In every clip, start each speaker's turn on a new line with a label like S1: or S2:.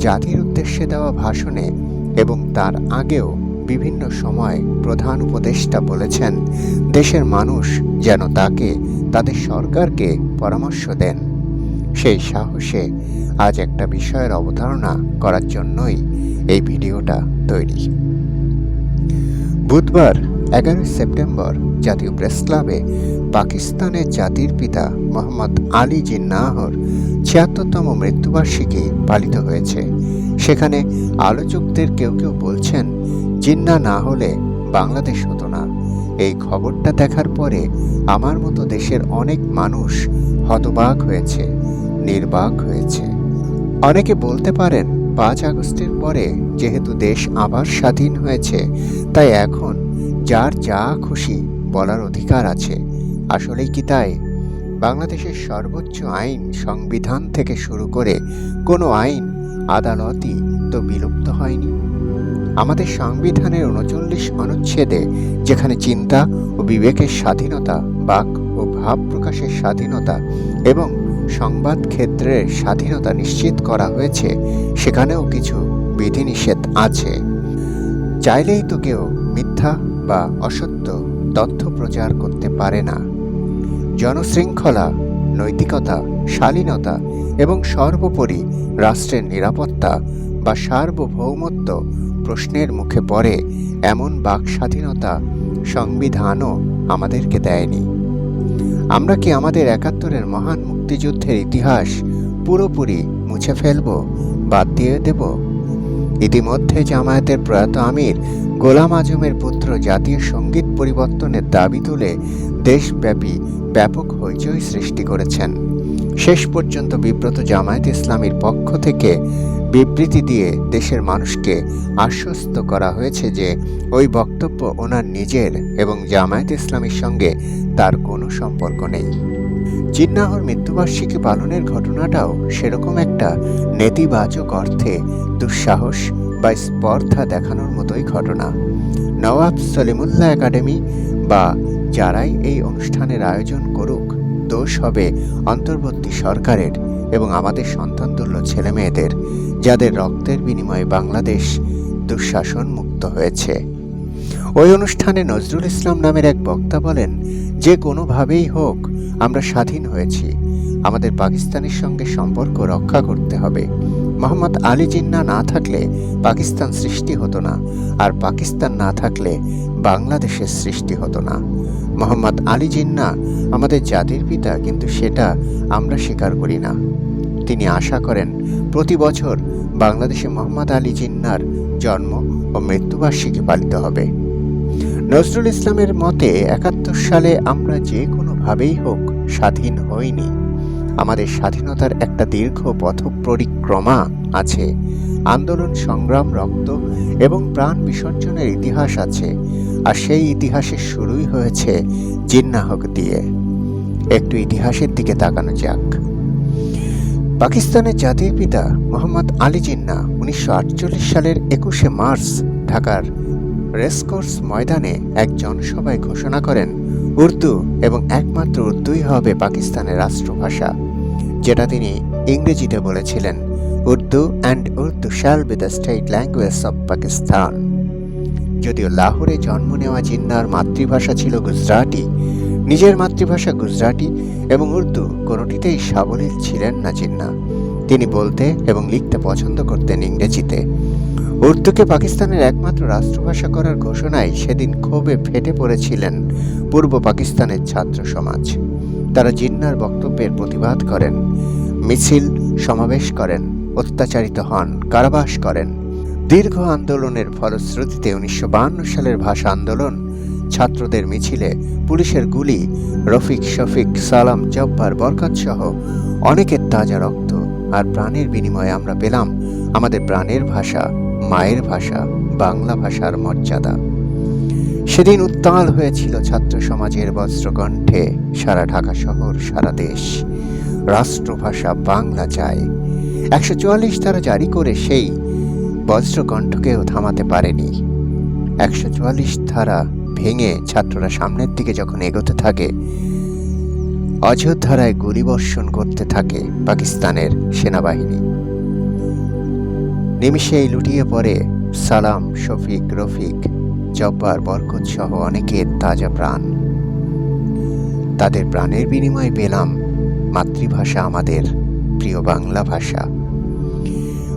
S1: জাতির উদ্দেশ্যে দেওয়া ভাষণে এবং তার আগেও বিভিন্ন সময় প্রধান উপদেষ্টা বলেছেন, দেশের মানুষ যেন তাকে, তাদের সরকারকে পরামর্শ দেন। সেই সাহসে আজ একটা বিষয়ের অবতারণা করার জন্যই এই ভিডিওটা তৈরি। বুধবার এগারোই সেপ্টেম্বর জাতীয় প্রেস ক্লাবে পাকিস্তানের জাতির পিতা মোহাম্মদ আলী জিন্নাহর ছিয়াত্তরতম মৃত্যুবার্ষিকী পালিত হয়েছে। সেখানে আলোচকদের কেউ কেউ বলছেন, জিন্না না হলে বাংলাদেশ হতো না। এই খবরটা দেখার পরে আমার মতো দেশের অনেক মানুষ হতবাক হয়েছে, নির্বাক হয়েছে। অনেকে বলতে পারেন, পাঁচ আগস্টের পরে যেহেতু দেশ আবার স্বাধীন হয়েছে, তাই এখন যার যা খুশি বলার অধিকার আছে। আসলেই কি তাই? বাংলাদেশের সর্বোচ্চ আইন সংবিধান থেকে শুরু করে কোনো আইন, আদালতই তো বিলুপ্ত হয়নি। আমাদের সংবিধানের উনচল্লিশ অনুচ্ছেদে যেখানে চিন্তা ও বিবেকের স্বাধীনতা, বাক ও ভাব প্রকাশের স্বাধীনতা এবং সংবাদ ক্ষেত্রের স্বাধীনতা নিশ্চিত করা হয়েছে, সেখানেও কিছু বিধিনিষেধ আছে। চাইলেই তো কেউ মিথ্যা বা অসত্য তথ্য প্রচার করতে পারে না। জনশৃঙ্খলা, নৈতিকতা, শালীনতা এবং সর্বোপরি রাষ্ট্রের নিরাপত্তা বা সার্বভৌমত্ব প্রশ্নের মুখে পড়ে এমন বাক স্বাধীনতা সংবিধানও আমাদেরকে দেয়নি। আমরা কি আমাদের একাত্তরের মহান মুক্তিযুদ্ধের ইতিহাস পুরোপুরি মুছে ফেলব বাদ দিয়ে দেব? ইতিমধ্যে জামায়াতের প্রয়াত আমির গোলাম আজমের পুত্র জাতীয় সংগীত পরিবর্তনের দাবি তুলে দেশব্যাপী ব্যাপক হইচই সৃষ্টি করেছেন। শেষ পর্যন্ত বিব্রত জামায়াত ইসলামীর পক্ষ থেকে বিবৃতি দিয়ে দেশের মানুষকে আশ্বস্ত করা হয়েছে যে ওই বক্তব্য ওনার নিজের এবং জামায়াত ইসলামীর সঙ্গে তার কোনো সম্পর্ক নেই। জিন্নাহর মৃত্যুবার্ষিকী পালনের ঘটনাটাও সেরকম একটা নেতিবাচক অর্থে দুঃসাহস বা স্পর্ধা দেখানোর মতোই ঘটনা। নওয়াব সলিমুল্লাহ একাডেমি বা যারাই এই অনুষ্ঠানের আয়োজন করুক, দোষ হবে অন্তর্বর্তী সরকারের এবং আমাদের সন্তানতুল্য ছেলেমেয়েদের, যাদের রক্তের বিনিময়ে বাংলাদেশ দুঃশাসন মুক্ত হয়েছে। ওই অনুষ্ঠানে নজরুল ইসলাম নামের এক বক্তা বলেন, যে কোনোভাবেই হোক আমরা স্বাধীন হয়েছি। আমাদের পাকিস্তানের সঙ্গে সম্পর্ক রক্ষা করতে হবে। মোহাম্মদ আলী জিন্না না থাকলে পাকিস্তান সৃষ্টি হতো না, আর পাকিস্তান না থাকলে বাংলাদেশের সৃষ্টি হতো না। মোহাম্মদ আলী জিন্না আমাদের জাতির পিতা, কিন্তু সেটা আমরা স্বীকার করি না। তিনি আশা করেন, প্রতি বছর বাংলাদেশে মোহাম্মদ আলী জিন্নার জন্ম ও মৃত্যুবার্ষিকী পালিত হবে। নজরুল ইসলামের মতে, একাত্তর সালে আমরা যে কোনোভাবেই হোক স্বাধীন হইনি আমাদের স্বাধীনতার একটা দীর্ঘ পথ পরিক্রমা আছে। আন্দোলন সংগ্রাম, রক্ত এবং প্রাণ বিসর্জনের ইতিহাস আছে আর সেই ইতিহাসের শুরুই হয়েছে জিন্নাহক দিয়ে। একটু ইতিহাসের দিকে তাকানো যাক। পাকিস্তানের জাতির পিতা মোহাম্মদ আলী জিন্না উনিশশো আটচল্লিশ সালের একুশে মার্চ ঢাকার রেসকোর্স ময়দানে এক জনসভায় ঘোষণা করেন, উর্দু এবং একমাত্র উর্দুই হবে পাকিস্তানের রাষ্ট্রভাষা, যেটা তিনি ইংরেজিতে বলেছিলেন, Urdu and Urdu shall be the state language of Pakistan. যদিও লাহোরে জন্ম নেওয়া জিন্নার মাতৃভাষা ছিল গুজরাটি, নিজের মাতৃভাষা গুজরাটি এবং উর্দু কোনোটিতেই সাবলীল ছিলেন না জিন্না। তিনি বলতে এবং লিখতে পছন্দ করতেন ইংরেজিতে। উর্দুকে পাকিস্তানের একমাত্র রাষ্ট্রভাষা করার ঘোষণায় সেদিন ক্ষোভে ফেটে পড়েছিলেন পূর্ব পাকিস্তানের ছাত্র সমাজ। তারা জিন্নার বক্তব্যের প্রতিবাদ করেন, মিছিল সমাবেশ করেন, অত্যাচারিত হন, কারাবাস করেন। দীর্ঘ আন্দোলনের ফলশ্রুতিতে উনিশশো সালের ভাষা আন্দোলন, ছাত্রদের মিছিলে পুলিশের গুলি, রফিক শফিক, সালাম জব্বার বরকাত সহ অনেকের তাজা রক্ত আর প্রাণের বিনিময়ে আমরা পেলাম আমাদের প্রাণের ভাষা, মায়ের ভাষা, বাংলা ভাষার মর্যাদা। সেদিন উত্তাল হয়েছিল ছাত্র সমাজের বজ্রকণ্ঠে সারা ঢাকা শহর, সারা দেশ। রাষ্ট্রভাষা বাংলা চায়। একশো চুয়াল্লিশ ধারা জারি করে সেই বজ্রকণ্ঠকেও থামাতে পারেনি। একশো চুয়াল্লিশ ধারা ভেঙে ছাত্ররা সামনের দিকে যখন এগোতে থাকে অযোধ্যারায় গুলিবর্ষণ করতে থাকে পাকিস্তানের সেনাবাহিনী। নিমিষেই লুটিয়ে পড়ে সালাম, শফিক, রফিক, জব্বার, বরকত সহ অনেকের তাজা প্রাণ। তাদের প্রাণের বিনিময়ে পেলাম মাতৃভাষা আমাদের প্রিয় বাংলা ভাষা।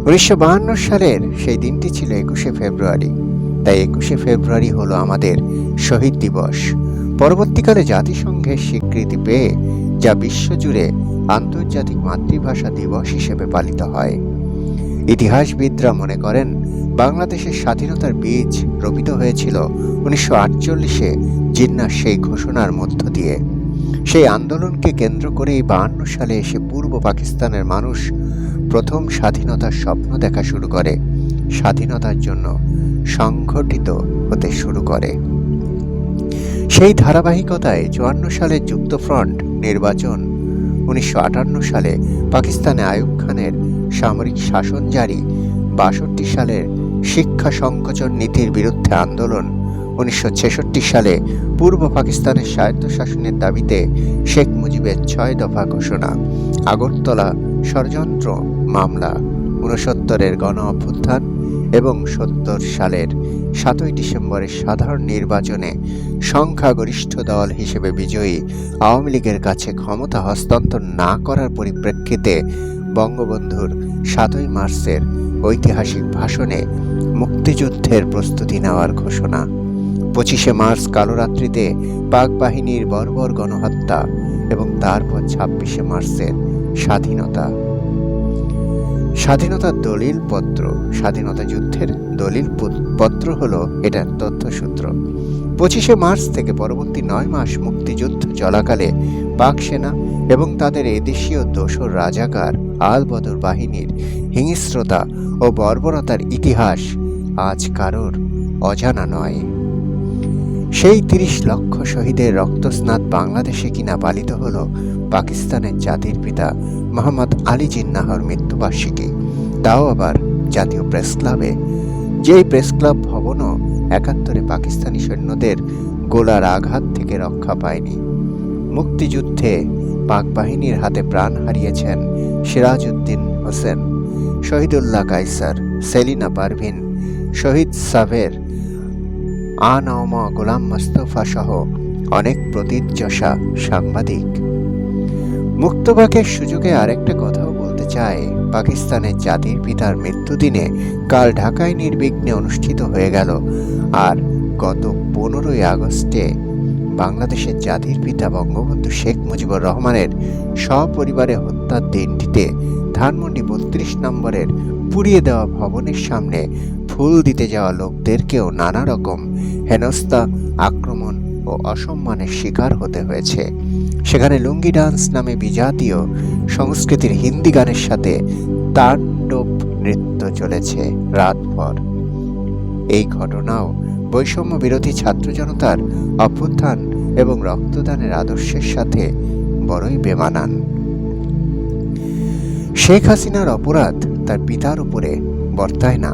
S1: উনিশশো সালের সেই দিনটি ছিল একুশে ফেব্রুয়ারি। তাই একুশে ফেব্রুয়ারি হলো আমাদের শহীদ দিবস। পরবর্তীকালে জাতিসংঘের স্বীকৃতি পেয়ে যা বিশ্বজুড়ে আন্তর্জাতিক মাতৃভাষা দিবস হিসেবে পালিত হয়। ইতিহাসবিদরা মনে করেন, বাংলাদেশের স্বাধীনতার বীজ রোপিত হয়েছিল উনিশশো আটচল্লিশে জিন্নার সেই ঘোষণার মধ্য দিয়ে। সেই আন্দোলনকে কেন্দ্র করেই বাহান্ন সালে এসে পূর্ব পাকিস্তানের মানুষ প্রথম স্বাধীনতার স্বপ্ন দেখা শুরু করে, স্বাধীনতার জন্য সংগঠিত হতে শুরু করে। সেই ধারাবাহিকতায় চুয়ান্ন সালে যুক্তফ্রন্ট নির্বাচন। উনিশশো আটান্ন সালে পাকিস্তানে আয়ুব খানের সামরিক শাসন জারি। বাষট্টি সালের শিক্ষা সংকোচন নীতির বিরুদ্ধে আন্দোলন। উনিশশো ছেষট্টি সালে পূর্ব পাকিস্তানের স্বায়ত্তশাসনের দাবিতে শেখ মুজিবের ছয় দফা ঘোষণা, আগরতলা ষড়যন্ত্র মামলা, ঊনসত্তরের গণ অভ্যুত্থান এবং সত্তর সালের সাতই ডিসেম্বরের সাধারণ নির্বাচনে সংখ্যাগরিষ্ঠ দল হিসেবে বিজয়ী আওয়ামী লীগের কাছে ক্ষমতা হস্তান্তর না করার পরিপ্রেক্ষিতে বঙ্গবন্ধুর সাতই মার্চের ঐতিহাসিক ভাষণে মুক্তিযুদ্ধের প্রস্তুতি নেওয়ার ঘোষণা। পঁচিশে মার্চ কালোরাত্রিতে পাক বাহিনীর বর্বর গণহত্যা এবং তারপর ছাব্বিশে মার্চের স্বাধীনতা। স্বাধীনতার দলিল পত্র, স্বাধীনতা যুদ্ধের দলিল পত্র হলো এটার তথ্যসূত্র। পঁচিশে মার্চ থেকে পরবর্তী নয় মাস মুক্তিযুদ্ধ চলাকালে পাক সেনা এবং তাদের এদেশীয় দোসর রাজাকার আল বদর বাহিনীর হিংস্রতা ও বর্বরতার ইতিহাস আজ কারোর অজানা নয়। সেই তিরিশ লক্ষ শহীদের রক্তস্নাত বাংলাদেশে কিনা পালিত হল পাকিস্তানের জাতির পিতা মোহাম্মদ আলী জিন্নাহর মৃত্যুবার্ষিকী তাও আবার জাতীয় প্রেস ক্লাবে। যেই প্রেস ক্লাব ভবনও একাত্তরে পাকিস্তানি সৈন্যদের গোলার আঘাত থেকে রক্ষা পায়নি। মুক্তিযুদ্ধে পাক বাহিনীর হাতে প্রাণ হারিয়েছেন সিরাজউদ্দিন হোসেন, শহীদুল্লাহ কাইসার সেলিনা পারভিন, শহীদ সাভের, আনওমা গোলাম মোস্তফা সহ অনেক প্রতীচ্যশা সাংবাদিক। মুক্তবাকের সুযোগে আরেকটা কথাও বলতে চাই। পাকিস্তানের জাতির পিতার মৃত্যুদিনে কাল ঢাকায় নির্বিঘ্নে অনুষ্ঠিত হয়ে গেল। আর গত পনেরোই আগস্টে বাংলাদেশের জাতির পিতা বঙ্গবন্ধু শেখ মুজিবুর রহমানের সপরিবারে হত্যার দিনটিতে ধানমন্ডি বত্রিশ নম্বরের পুড়িয়ে দেওয়া ভবনের সামনে ফুল দিতে যাওয়া লোকদেরকেও নানা রকম হেনস্থা, আক্রমণ ও অসম্মানের শিকার হতে হয়েছে। সেখানে লুঙ্গি ডান্স নামে বিজাতীয় সংস্কৃতির হিন্দি গানের সাথে তাণ্ডব নৃত্য চলেছে রাতভর। এই ঘটনাও বৈষম্য বিরোধী ছাত্র জনতার অভ্যুত্থান এবং রক্তদানের আদর্শের সাথে বড়ই বেমানান। শেখ হাসিনার অপরাধ তার পিতার উপরে বর্তায় না।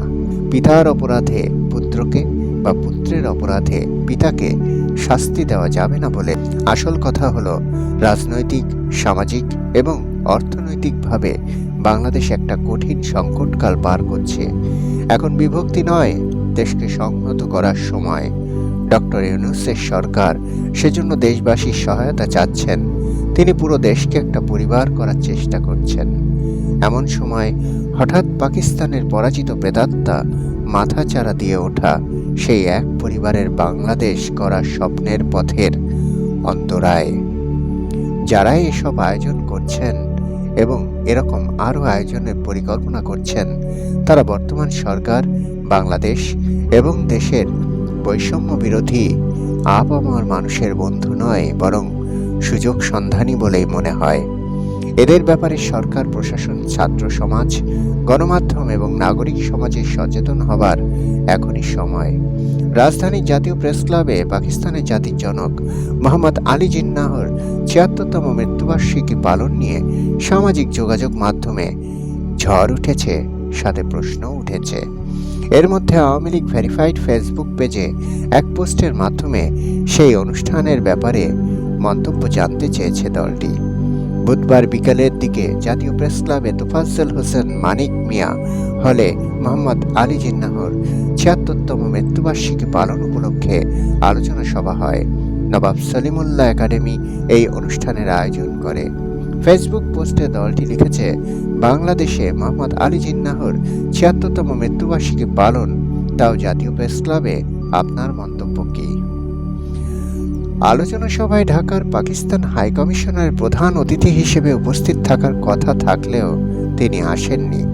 S1: পিতার অপরাধে পুত্রকে বা পুত্রের অপরাধে পিতাকে শাস্তি দেওয়া যাবে না বলে আসল কথা হলো রাজনৈতিক, সামাজিক এবং অর্থনৈতিকভাবে বাংলাদেশ একটা কঠিন সংকটকাল পার করছে। এখন বিভক্তি নয়, দেশকে সংহত করার সময়। ডক্টর ইউনুসের সরকার সেজন্য দেশবাসীর সহায়তা চাচ্ছেন। তিনি পুরো দেশকে একটা পরিবার করার চেষ্টা করছেন। এমন সময় হঠাৎ পাকিস্তানের পরাজিত প্রেতাত্মা মাথাচাড়া দিয়ে ওঠা সেই এক পরিবারের বাংলাদেশ করা স্বপ্নের পথের অন্তরায়। যারাই এসব আয়োজন করছেন এবং এরকম আরও আয়োজনের পরিকল্পনা করছেন, তারা বর্তমান সরকার, বাংলাদেশ এবং দেশের বৈষম্য বিরোধী আপামর মানুষের বন্ধু নয়, বরং সুযোগ সন্ধানী বলেই মনে হয়। এদের ব্যাপারে সরকার, প্রশাসন, ছাত্র সমাজ, গণমাধ্যম এবং নাগরিক সমাজের সচেতন হবার এখনই সময়। রাজধানীর জাতীয় প্রেস ক্লাবে পাকিস্তানের জাতির জনক মোহাম্মদ আলী জিন্নাহর ছিয়াত্তরতম মৃত্যুবার্ষিকী পালন নিয়ে সামাজিক যোগাযোগ মাধ্যমে ঝড় উঠেছে, সাথে প্রশ্নও উঠেছে। এর মধ্যে আওয়ামী লীগ ভেরিফাইড ফেসবুক পেজে এক পোস্টের মাধ্যমে সেই অনুষ্ঠানের ব্যাপারে মন্তব্য জানতে চেয়েছে দলটি। বুধবার বিকালের দিকে জাতীয় প্রেস ক্লাবে তোফাজ্জল হোসেন, মানিক মিয়া, হলে মোহাম্মদ আলী জিন্নাহর ছিয়াত্তরতম মৃত্যুবার্ষিকী পালন উপলক্ষে আলোচনা সভা হয়। নবাব সলিমুল্লাহ একাডেমি এই অনুষ্ঠানের আয়োজন করে। ফেসবুক পোস্টে দলটি লিখেছে, বাংলাদেশে মোহাম্মদ আলী জিন্নাহর ছিয়াত্তরতম মৃত্যুবার্ষিকী পালন, তাও জাতীয় প্রেস ক্লাবে আপনার মন্তব্য কী? আলোচনা সভায় ঢাকার পাকিস্তান হাইকমিশনের প্রধান অতিথি হিসেবে উপস্থিত থাকার কথা থাকলেও তিনি আসেননি।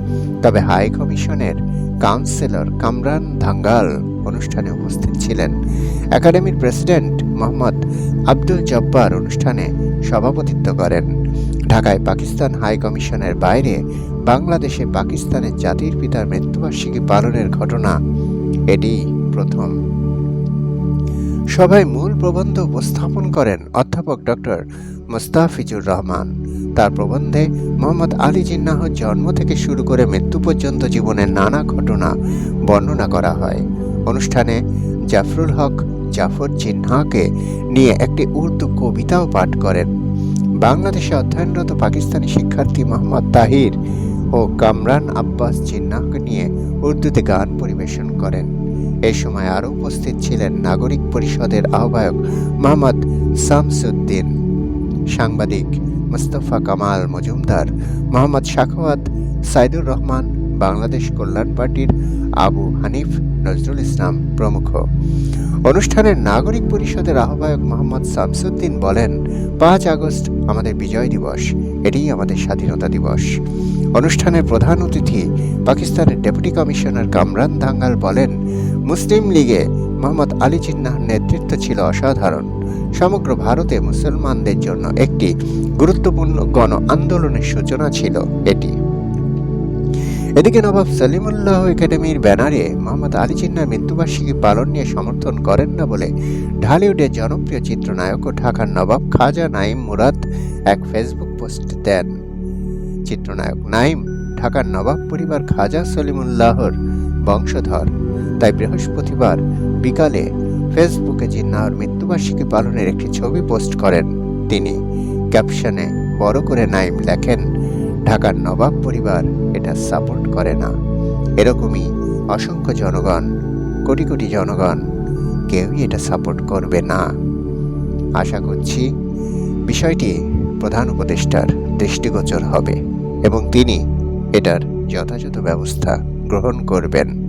S1: তবে হাই কমিশনের কাউন্সিলর কামরান ধাঙ্গাল অনুষ্ঠানে উপস্থিত ছিলেন। একাডেমির প্রেসিডেন্ট মোহাম্মদ আব্দুল জব্বার অনুষ্ঠানে সভাপতিত্ব করেন। ঢাকায় পাকিস্তান হাই কমিশনের বাইরে বাংলাদেশে পাকিস্তানের জাতির পিতার মৃত্যুবার্ষিকী পালনের ঘটনা এটি প্রথম। সভায় মূল প্রবন্ধ উপস্থাপন করেন অধ্যাপক ডক্টর মুস্তাফিজুর রহমান। তার প্রবন্ধে মোহাম্মদ আলী জিন্নাহর জন্ম থেকে শুরু করে মৃত্যু পর্যন্ত জীবনের নানা ঘটনা বর্ণনা করা হয়। অনুষ্ঠানে জাফরুল হক, জাফর জিন্নাহকে নিয়ে একটি উর্দু কবিতাও পাঠ করেন। বাংলাদেশে অধ্যয়নরত পাকিস্তানি শিক্ষার্থী মোহাম্মদ তাহির ও কামরান আব্বাস জিন্নাহকে নিয়ে উর্দুতে গান পরিবেশন করেন। এ সময় আরও উপস্থিত ছিলেন নাগরিক পরিষদের আহ্বায়ক মোহাম্মদ শামসুদ্দিন, সাংবাদিক মুস্তফা কামাল মজুমদার, মোহাম্মদ শাখাওয়াত সাইদুর রহমান, বাংলাদেশ কল্যাণ পার্টির আবু হানিফ নজরুল ইসলাম প্রমুখ। অনুষ্ঠানের নাগরিক পরিষদের আহ্বায়ক মোহাম্মদ শামসুদ্দিন বলেন, পাঁচ আগস্ট আমাদের বিজয় দিবস এটিই আমাদের স্বাধীনতা দিবস। অনুষ্ঠানের প্রধান অতিথি পাকিস্তানের ডেপুটি কমিশনার কামরান ধাঙ্গাল বলেন মুসলিম লীগে মোহাম্মদ আলী জিন্নাহর নেতৃত্ব ছিল অসাধারণ। সমগ্র ভারতে মুসলমানদের জন্য একটি গুরুত্বপূর্ণ গণ আন্দোলনের সূচনা ছিল এটি। এদিকে নবাব সলিমুল্লাহ একাডেমির ব্যানারে মোহাম্মদ আলী জিন্নার মৃত্যুবার্ষিকী পালন নিয়ে সমর্থন করেন না বলে ঢালিউডের জনপ্রিয় চিত্রনায়ক ও ঢাকার নবাব খাজা নাইম মুরাদ এক ফেসবুক পোস্ট দেন। চিত্রনায়ক নাইম ঢাকার নবাব পরিবার খাজা সলিমুল্লাহর বংশধর। তাই বৃহস্পতিবার বিকালে ফেসবুকে জিন্নাহর মৃত্যুবার্ষিকী পালনের একটি ছবি পোস্ট করেন তিনি। ক্যাপশনে বড় করে নাইম লেখেন, ঢাকার নবাব পরিবার এটা সাপোর্ট করে না। এরকমই অসংখ্য জনগণ, কোটি কোটি জনগণ, কেউই এটা সাপোর্ট করবে না। আশা করছি বিষয়টি প্রধান উপদেষ্টার দৃষ্টিগোচর হবে এবং তিনি এটার যথাযথ ব্যবস্থা গ্রহণ করবেন।